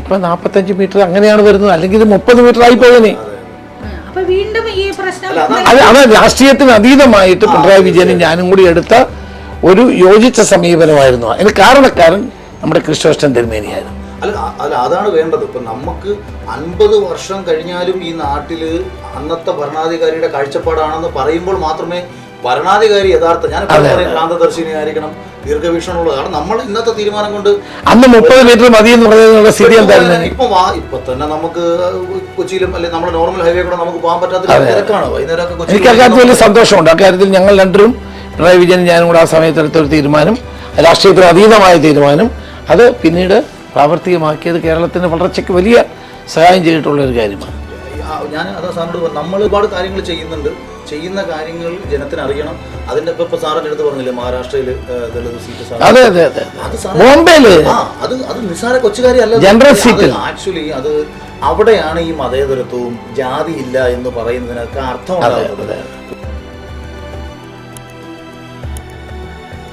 ഇപ്പൊ നാപ്പത്തഞ്ച് മീറ്റർ അങ്ങനെയാണ് വരുന്നത്. അല്ലെങ്കിൽ ഇത് മുപ്പത് മീറ്റർ ആയി പോയതിനെ അപ്പൊ വീണ്ടും ഈ പ്രശ്നം അത് അത് രാഷ്ട്രീയത്തിന് അതീതമായിട്ട് പിണറായി വിജയനും ഞാനും കൂടി എടുത്ത ഒരു യോജിച്ച സമീപനമായിരുന്നു. അതിന് കാരണക്കാരൻ നമ്മുടെ കൃഷ്ണകൃഷ്ണൻ തിരുമേനിയായിരുന്നു അല്ല അല്ല അതാണ് വേണ്ടത്. ഇപ്പൊ നമുക്ക് അൻപത് വർഷം കഴിഞ്ഞാലും ഈ നാട്ടിൽ അന്നത്തെ ഭരണാധികാരിയുടെ കാഴ്ചപ്പാടാണെന്ന് പറയുമ്പോൾ മാത്രമേ ഭരണാധികാരി യഥാർത്ഥ ഞാൻ പറയും ക്രാന്തദർശിനിയായിരിക്കണം ദീർഘവീക്ഷണമുള്ളത്. കാരണം നമ്മൾ ഇന്നത്തെ തീരുമാനം കൊണ്ട് അന്ന് മുപ്പത് മീറ്റർ മതി എന്ന് പറഞ്ഞതിനുള്ള സ്ഥിതി എന്തായിരുന്നു? ഇപ്പൊ ഇപ്പൊ തന്നെ നമുക്ക് കൊച്ചിയിലും അല്ലെ നമ്മുടെ നോർമൽ ഹൈവേ കൂടെ നമുക്ക് പോകാൻ പറ്റാത്ത തിരക്കാണ്. വൈകുന്നേരമൊക്കെ എനിക്ക് അക്കാര്യത്തിൽ വലിയ സന്തോഷമുണ്ട്. അക്കാര്യത്തിൽ ഞങ്ങൾ രണ്ടും പിണറായി വിജയൻ ഞാനും കൂടെ ആ സമയത്ത് എടുത്തൊരു തീരുമാനം രാഷ്ട്രീയത്തിന് അതീതമായ തീരുമാനം അത് പിന്നീട് പ്രാവർത്തികമാക്കിയത് കേരളത്തിന് വളർച്ചയ്ക്ക് വലിയ സഹായം ചെയ്തിട്ടുള്ള ഒരു കാര്യമാണ് ഞാൻ അതാ സാറിനോട് നമ്മൾ ഒരുപാട് കാര്യങ്ങൾ ചെയ്യുന്നുണ്ട്. ചെയ്യുന്ന കാര്യങ്ങൾ ജനത്തിന് അറിയണം. അതിന്റെ ഇപ്പൊ ഇപ്പൊ സാറിന്റെ അടുത്ത് പറഞ്ഞില്ലേ മഹാരാഷ്ട്രയിൽ ദളിത് സീറ്റ് അതെ അതെ അതെ ബോംബെയിൽ. അത് അത് നിസ്സാര കൊച്ചുകാരി അല്ല. General seat. ആക്ച്വലി അത് അവിടെയാണ് ഈ മതേതരത്വവും ജാതി ഇല്ല എന്ന് പറയുന്നതിനൊക്കെ അർത്ഥം ഉണ്ടാകുന്നത്.